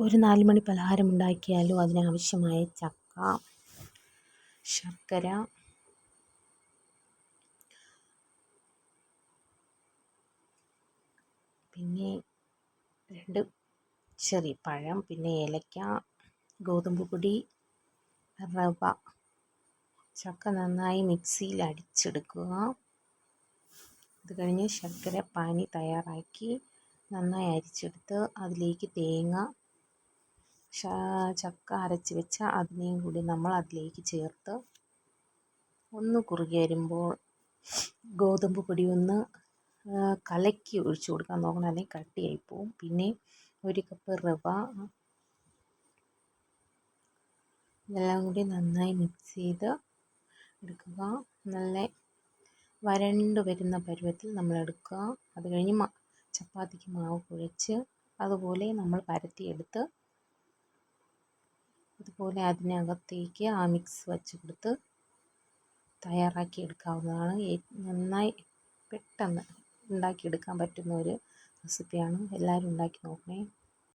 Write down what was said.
ഒരു നാല് മണി പലഹാരം ഉണ്ടാക്കിയാലും അതിനാവശ്യമായ ചക്ക ശർക്കര പിന്നെ രണ്ട് ചെറിയ പഴം പിന്നെ ഏലക്ക ഗോതമ്പ് പൊടി റവ. ചക്ക നന്നായി മിക്സിയിൽ അടിച്ചെടുക്കുക. അത് കഴിഞ്ഞ് ശർക്കര പാനി തയ്യാറാക്കി നന്നായി അരിച്ചെടുത്ത് അതിലേക്ക് തേങ്ങ ചക്ക അരച്ച് വെച്ച അതിനെയും കൂടി നമ്മൾ അതിലേക്ക് ചേർത്ത് ഒന്ന് കുറുകി വരുമ്പോൾ ഗോതമ്പ് പൊടി ഒന്ന് കലക്കി ഒഴിച്ചു കൊടുക്കാൻ നോക്കണം. അല്ലെങ്കിൽ കട്ടിയായി പോവും. പിന്നെ ഒരു കപ്പ് റവ ഇതെല്ലാം കൂടി നന്നായി മിക്സ് ചെയ്ത് എടുക്കുക. നല്ല വരണ്ട് വരുന്ന പരുവത്തിൽ നമ്മൾ എടുക്കുക. അത് കഴിഞ്ഞ് ചപ്പാത്തിക്ക് മാവ് കുഴച്ച് അതുപോലെ നമ്മൾ പരത്തിയെടുത്ത് അതുപോലെ അതിനകത്തേക്ക് ആ മിക്സ് വച്ച് കൊടുത്ത് തയ്യാറാക്കി എടുക്കാവുന്നതാണ്. നന്നായി പെട്ടെന്ന് ഉണ്ടാക്കിയെടുക്കാൻ പറ്റുന്ന ഒരു റെസിപ്പിയാണ് എല്ലാവരും ഉണ്ടാക്കി നോക്കണേ.